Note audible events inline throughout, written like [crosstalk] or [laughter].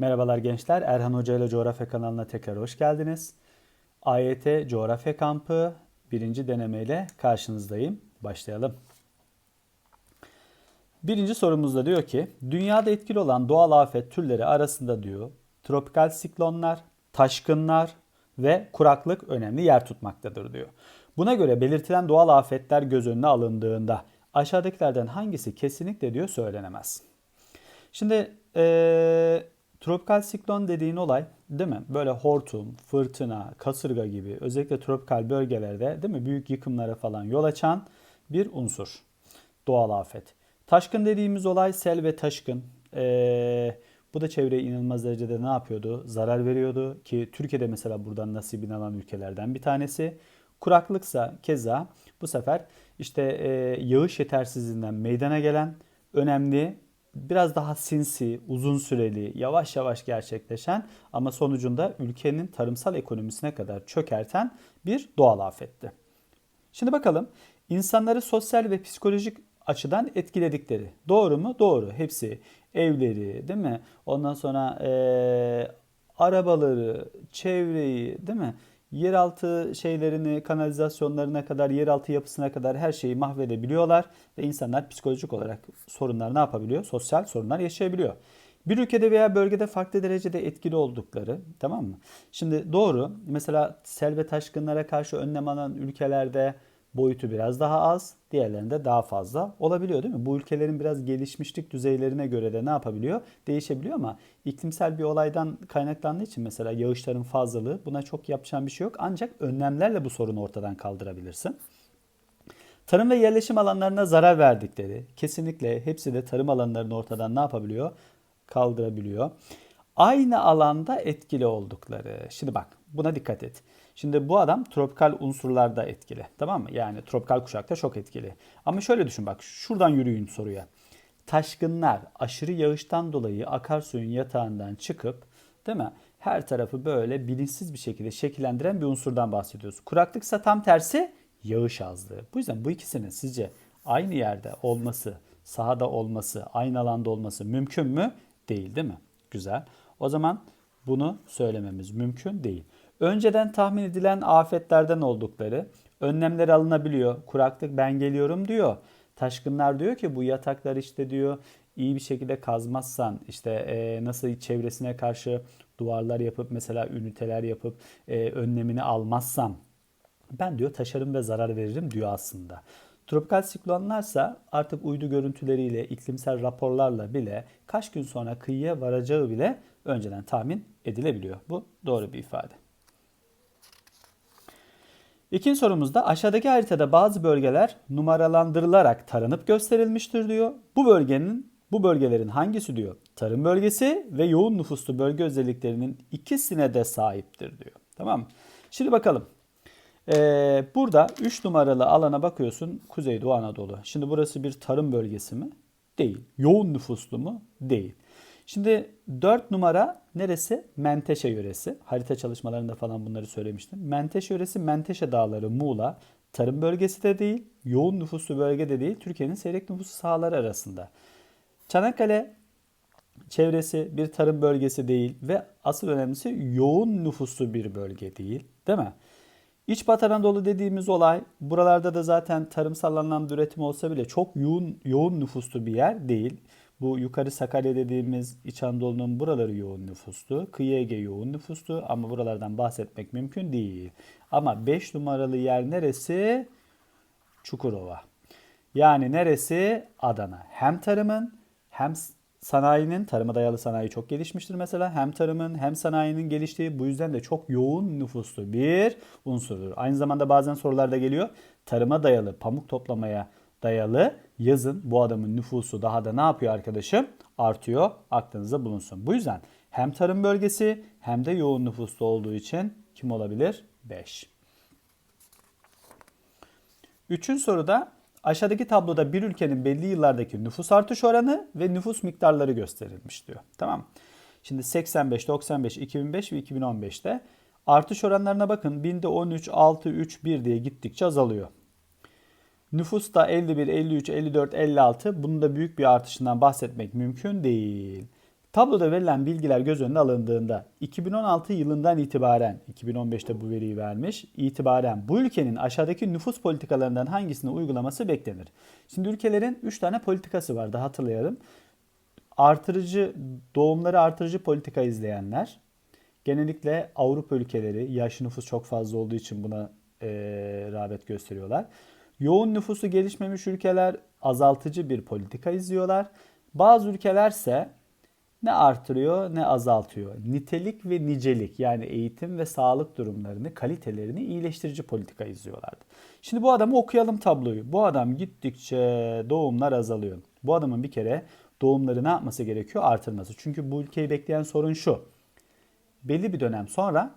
Merhabalar gençler. Erhan Hoca ile Coğrafya kanalına tekrar hoş geldiniz. AYT Coğrafya Kampı birinci denemeyle karşınızdayım. Başlayalım. Birinci sorumuzda diyor ki, dünyada etkili olan doğal afet türleri arasında diyor, tropikal siklonlar, taşkınlar ve kuraklık önemli yer tutmaktadır diyor. Buna göre belirtilen doğal afetler göz önüne alındığında aşağıdakilerden hangisi kesinlikle diyor söylenemez. Şimdi eee, tropikal siklon dediğin olay değil mi? Böyle hortum, fırtına, kasırga gibi özellikle tropikal bölgelerde değil mi? Büyük yıkımlara falan yol açan bir unsur. Doğal afet. Taşkın dediğimiz olay sel ve taşkın. Eee, bu da çevreye inanılmaz derecede ne yapıyordu? Zarar veriyordu ki Türkiye'de mesela buradan nasibini alan ülkelerden bir tanesi. Kuraklıksa keza bu sefer işte eee, yağış yetersizliğinden meydana gelen önemli biraz daha sinsi, uzun süreli, yavaş yavaş gerçekleşen ama sonucunda ülkenin tarımsal ekonomisine kadar çökerten bir doğal afetti. Şimdi bakalım insanları sosyal ve psikolojik açıdan etkiledikleri. Doğru mu? Doğru. Hepsi evleri değil mi? Ondan sonra eee, arabaları, çevreyi değil mi? Yeraltı şeylerini, kanalizasyonlarına kadar, yeraltı yapısına kadar her şeyi mahvedebiliyorlar ve insanlar psikolojik olarak sorunlar ne yapabiliyor? Sosyal sorunlar yaşayabiliyor. Bir ülkede veya bölgede farklı derecede etkili oldukları, tamam mı? Şimdi doğru. Mesela sel ve taşkınlara karşı önlem alan ülkelerde boyutu biraz daha az, diğerlerinde daha fazla olabiliyor değil mi? Bu ülkelerin biraz gelişmişlik düzeylerine göre de ne yapabiliyor? Değişebiliyor ama iklimsel bir olaydan kaynaklandığı için mesela yağışların fazlalığı buna çok yapacağın bir şey yok. Ancak önlemlerle bu sorunu ortadan kaldırabilirsin. Tarım ve yerleşim alanlarına zarar verdikleri, kesinlikle hepsi de tarım alanlarını ortadan ne yapabiliyor? Kaldırabiliyor. Aynı alanda etkili oldukları. Şimdi bak buna dikkat et. Şimdi bu adam tropikal unsurlarda etkili. Tamam mı? Yani tropikal kuşakta çok etkili. Ama şöyle düşün bak şuradan yürüyün soruya. Taşkınlar aşırı yağıştan dolayı akarsuyun yatağından çıkıp değil mi? Her tarafı böyle bilinçsiz bir şekilde şekillendiren bir unsurdan bahsediyoruz. Kuraklıksa tam tersi yağış azlığı. Bu yüzden bu ikisinin sizce aynı yerde olması, sahada olması, aynı alanda olması mümkün mü? Değil değil mi? Güzel. O zaman bunu söylememiz mümkün değil. Önceden tahmin edilen afetlerden oldukları, önlemler alınabiliyor. Kuraklık ben geliyorum diyor. Taşkınlar diyor ki bu yataklar işte diyor iyi bir şekilde kazmazsan işte e, nasıl çevresine karşı duvarlar yapıp mesela üniteler yapıp e, önlemini almazsam ben diyor taşarım ve zarar veririm diyor aslında. Tropikal siklonlarsa artık uydu görüntüleriyle, iklimsel raporlarla bile kaç gün sonra kıyıya varacağı bile önceden tahmin edilebiliyor. Bu doğru bir ifade. İkinci sorumuzda aşağıdaki haritada bazı bölgeler numaralandırılarak taranıp gösterilmiştir diyor. Bu bölgenin bu bölgelerin hangisi diyor? Tarım bölgesi ve yoğun nüfuslu bölge özelliklerinin ikisine de sahiptir diyor. Tamam mı? Şimdi bakalım. Ee, burada 3 numaralı alana bakıyorsun Kuzeydoğu Anadolu. Şimdi burası bir tarım bölgesi mi? Değil. Yoğun nüfuslu mu? Değil. Şimdi 4 numara neresi? Menteşe yöresi. Harita çalışmalarında falan bunları söylemiştim. Menteşe yöresi Menteşe Dağları Muğla. Tarım bölgesi de değil, yoğun nüfuslu bölge de değil. Türkiye'nin seyrek nüfusu sahaları arasında. Çanakkale çevresi bir tarım bölgesi değil ve asıl önemlisi yoğun nüfuslu bir bölge değil. Değil mi? İç Batı Anadolu dediğimiz olay buralarda da zaten tarımsal anlamda üretim olsa bile çok yoğun, yoğun nüfuslu bir yer değil. Bu yukarı Sakarya dediğimiz İç Anadolu'nun buraları yoğun nüfuslu. Kıyı Ege yoğun nüfuslu ama buralardan bahsetmek mümkün değil. Ama 5 numaralı yer neresi? Çukurova. Yani neresi? Adana. Hem tarımın hem sanayinin, tarıma dayalı sanayi çok gelişmiştir mesela. Hem tarımın hem sanayinin geliştiği bu yüzden de çok yoğun nüfuslu bir unsurdur. Aynı zamanda bazen sorularda geliyor. Tarıma dayalı, pamuk toplamaya dayalı yazın bu adamın nüfusu daha da ne yapıyor arkadaşım? Artıyor. Aklınızda bulunsun. Bu yüzden hem tarım bölgesi hem de yoğun nüfuslu olduğu için kim olabilir? 5. Üçüncü soruda aşağıdaki tabloda bir ülkenin belli yıllardaki nüfus artış oranı ve nüfus miktarları gösterilmiş diyor. Tamam Şimdi 85, 95, 2005 ve 2015'te artış oranlarına bakın. Binde 13, 6, 3, 1 diye gittikçe azalıyor. Nüfus da 51, 53, 54, 56. Bunun da büyük bir artışından bahsetmek mümkün değil. Tabloda verilen bilgiler göz önüne alındığında 2016 yılından itibaren 2015'te bu veriyi vermiş itibaren bu ülkenin aşağıdaki nüfus politikalarından hangisini uygulaması beklenir? Şimdi ülkelerin 3 tane politikası vardı hatırlayalım. Artırıcı doğumları artırıcı politika izleyenler genellikle Avrupa ülkeleri yaş nüfus çok fazla olduğu için buna e, rağbet gösteriyorlar. Yoğun nüfusu gelişmemiş ülkeler azaltıcı bir politika izliyorlar. Bazı ülkelerse ne artırıyor ne azaltıyor. Nitelik ve nicelik yani eğitim ve sağlık durumlarını, kalitelerini iyileştirici politika izliyorlardı. Şimdi bu adamı okuyalım tabloyu. Bu adam gittikçe doğumlar azalıyor. Bu adamın bir kere doğumları ne yapması gerekiyor? Artırması. Çünkü bu ülkeyi bekleyen sorun şu. Belli bir dönem sonra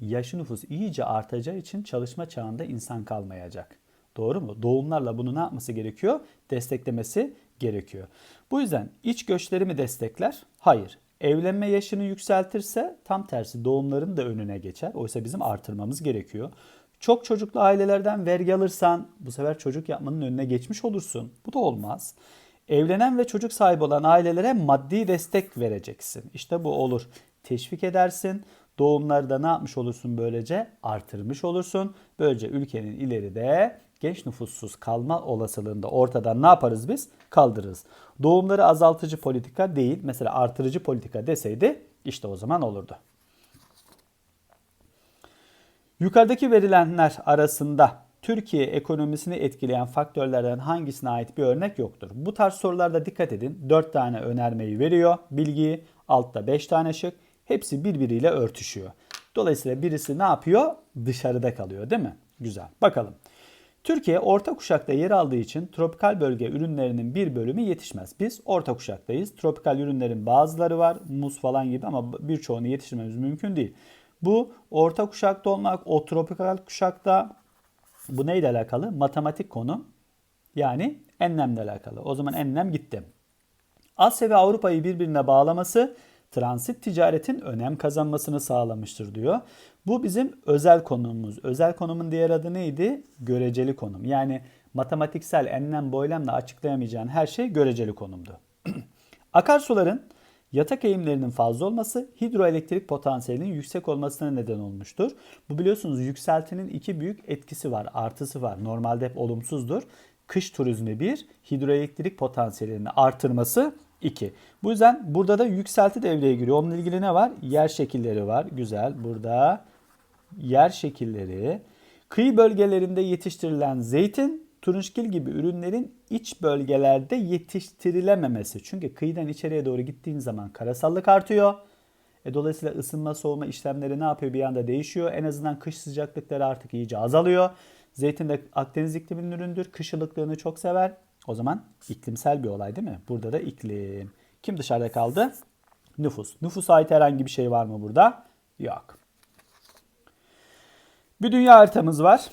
yaşı nüfus iyice artacağı için çalışma çağında insan kalmayacak. Doğru mu? Doğumlarla bunu ne yapması gerekiyor? Desteklemesi gerekiyor. Bu yüzden iç göçleri mi destekler? Hayır. Evlenme yaşını yükseltirse tam tersi doğumların da önüne geçer. Oysa bizim artırmamız gerekiyor. Çok çocuklu ailelerden vergi alırsan bu sefer çocuk yapmanın önüne geçmiş olursun. Bu da olmaz. Evlenen ve çocuk sahibi olan ailelere maddi destek vereceksin. İşte bu olur. Teşvik edersin. Doğumları da ne yapmış olursun böylece? Artırmış olursun. Böylece ülkenin ileride genç nüfussuz kalma olasılığında ortadan ne yaparız biz? Kaldırırız. Doğumları azaltıcı politika değil, mesela artırıcı politika deseydi işte o zaman olurdu. Yukarıdaki verilenler arasında Türkiye ekonomisini etkileyen faktörlerden hangisine ait bir örnek yoktur? Bu tarz sorularda dikkat edin. 4 tane önermeyi veriyor bilgiyi. Altta 5 tane şık. Hepsi birbiriyle örtüşüyor. Dolayısıyla birisi ne yapıyor? Dışarıda kalıyor değil mi? Güzel. Bakalım. Türkiye orta kuşakta yer aldığı için tropikal bölge ürünlerinin bir bölümü yetişmez. Biz orta kuşaktayız. Tropikal ürünlerin bazıları var, muz falan gibi ama birçoğunu yetiştirmemiz mümkün değil. Bu orta kuşakta olmak, o tropikal kuşakta bu neyle alakalı? Matematik konu. Yani enlemle alakalı. O zaman enlem gitti. Asya ve Avrupa'yı birbirine bağlaması transit ticaretin önem kazanmasını sağlamıştır diyor. Bu bizim özel konumumuz. Özel konumun diğer adı neydi? Göreceli konum. Yani matematiksel enlem boylamla açıklayamayacağın her şey göreceli konumdu. [clears throat] Akarsuların yatak eğimlerinin fazla olması hidroelektrik potansiyelinin yüksek olmasına neden olmuştur. Bu biliyorsunuz yükseltinin iki büyük etkisi var, artısı var. Normalde hep olumsuzdur. Kış turizmi bir, hidroelektrik potansiyelini artırması 2. Bu yüzden burada da yükselti devreye giriyor. Onunla ilgili ne var? Yer şekilleri var. Güzel. Burada yer şekilleri. Kıyı bölgelerinde yetiştirilen zeytin, turunçgil gibi ürünlerin iç bölgelerde yetiştirilememesi. Çünkü kıyıdan içeriye doğru gittiğin zaman karasallık artıyor. E dolayısıyla ısınma soğuma işlemleri ne yapıyor bir anda değişiyor. En azından kış sıcaklıkları artık iyice azalıyor. Zeytin de Akdeniz ikliminin üründür. Kış ılıklığını çok sever. O zaman iklimsel bir olay değil mi? Burada da iklim. Kim dışarıda kaldı? Nüfus. Nüfusa ait herhangi bir şey var mı burada? Yok. Bir dünya haritamız var.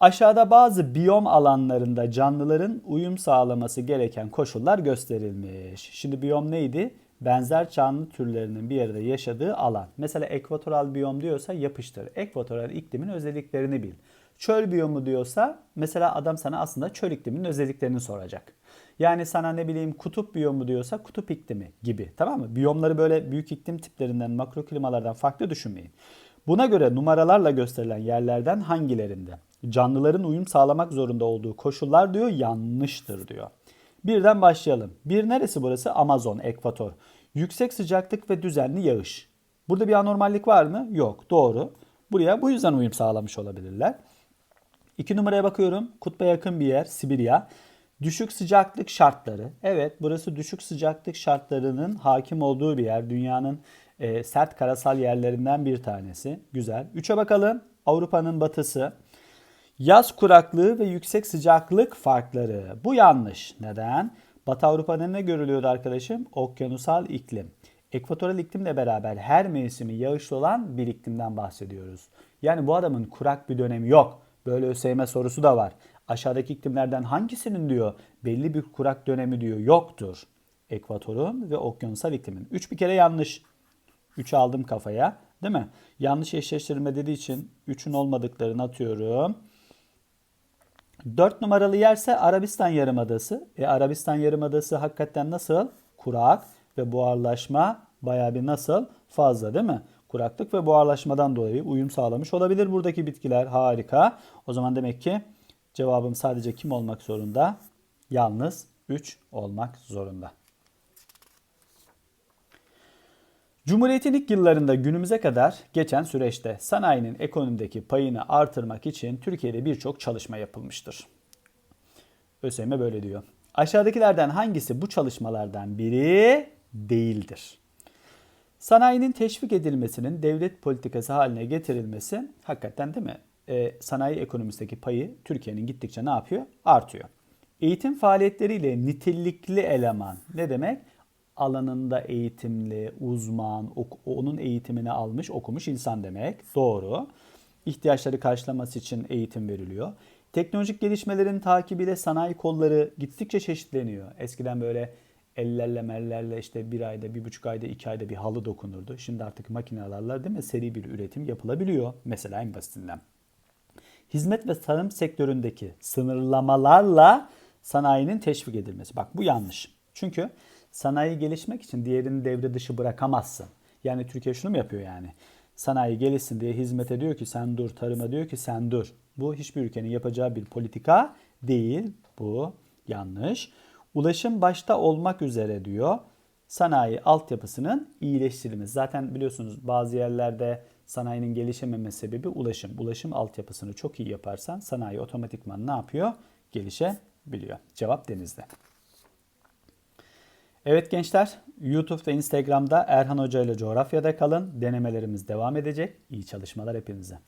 Aşağıda bazı biyom alanlarında canlıların uyum sağlaması gereken koşullar gösterilmiş. Şimdi biyom neydi? Benzer canlı türlerinin bir yerde yaşadığı alan. Mesela ekvatoral biyom diyorsa yapıştır. Ekvatoral iklimin özelliklerini bil. Çöl biyomu diyorsa mesela adam sana aslında çöl ikliminin özelliklerini soracak. Yani sana ne bileyim kutup biyomu diyorsa kutup iklimi gibi tamam mı? Biyomları böyle büyük iklim tiplerinden, makro klimalardan farklı düşünmeyin. Buna göre numaralarla gösterilen yerlerden hangilerinde canlıların uyum sağlamak zorunda olduğu koşullar diyor yanlıştır diyor. Birden başlayalım. Bir neresi burası? Amazon, ekvator. Yüksek sıcaklık ve düzenli yağış. Burada bir anormallik var mı? Yok. Doğru. Buraya bu yüzden uyum sağlamış olabilirler. İki numaraya bakıyorum. Kutba yakın bir yer Sibirya. Düşük sıcaklık şartları. Evet burası düşük sıcaklık şartlarının hakim olduğu bir yer. Dünyanın e, sert karasal yerlerinden bir tanesi. Güzel. Üçe bakalım. Avrupa'nın batısı. Yaz kuraklığı ve yüksek sıcaklık farkları. Bu yanlış. Neden? Batı Avrupa'da ne görülüyordu arkadaşım? Okyanusal iklim. Ekvatoral iklimle beraber her mevsimi yağışlı olan bir iklimden bahsediyoruz. Yani bu adamın kurak bir dönemi yok. Böyle ÖSYM sorusu da var. Aşağıdaki iklimlerden hangisinin diyor belli bir kurak dönemi diyor yoktur. Ekvatorun ve okyanusal iklimin. 3 bir kere yanlış. 3 aldım kafaya. Değil mi? Yanlış eşleştirme dediği için 3'ün olmadıklarını atıyorum. 4 numaralı yerse Arabistan Yarımadası. E Arabistan Yarımadası hakikaten nasıl? Kurak. ve buharlaşma bayağı bir nasıl? Fazla değil mi? Kuraklık ve buharlaşmadan dolayı uyum sağlamış olabilir buradaki bitkiler. Harika. O zaman demek ki cevabım sadece kim olmak zorunda? Yalnız 3 olmak zorunda. Cumhuriyetin ilk yıllarında günümüze kadar geçen süreçte sanayinin ekonomideki payını artırmak için Türkiye'de birçok çalışma yapılmıştır. ÖSYM böyle diyor. Aşağıdakilerden hangisi bu çalışmalardan biri değildir? Sanayinin teşvik edilmesinin devlet politikası haline getirilmesi hakikaten değil mi? Ee, sanayi ekonomisindeki payı Türkiye'nin gittikçe ne yapıyor? Artıyor. Eğitim faaliyetleriyle nitelikli eleman ne demek? Alanında eğitimli, uzman, onun eğitimini almış, okumuş insan demek. Doğru. İhtiyaçları karşılaması için eğitim veriliyor. Teknolojik gelişmelerin takibiyle sanayi kolları gittikçe çeşitleniyor. Eskiden böyle ellerle mellerle işte bir ayda, bir buçuk ayda, iki ayda bir halı dokunurdu. Şimdi artık makinelerle değil mi seri bir üretim yapılabiliyor. Mesela en basitinden. Hizmet ve tarım sektöründeki sınırlamalarla sanayinin teşvik edilmesi. Bak bu yanlış. Çünkü sanayi gelişmek için diğerini devre dışı bırakamazsın. Yani Türkiye şunu mu yapıyor yani? Sanayi gelişsin diye hizmete diyor ki sen dur, tarıma diyor ki sen dur. Bu hiçbir ülkenin yapacağı bir politika değil. Bu yanlış. Ulaşım başta olmak üzere diyor sanayi altyapısının iyileştirilmesi. Zaten biliyorsunuz bazı yerlerde sanayinin gelişememe sebebi ulaşım. Ulaşım altyapısını çok iyi yaparsan sanayi otomatikman ne yapıyor? Gelişebiliyor. Cevap denizde. Evet gençler, YouTube ve Instagram'da Erhan Hoca ile coğrafyada kalın. Denemelerimiz devam edecek. İyi çalışmalar hepinize.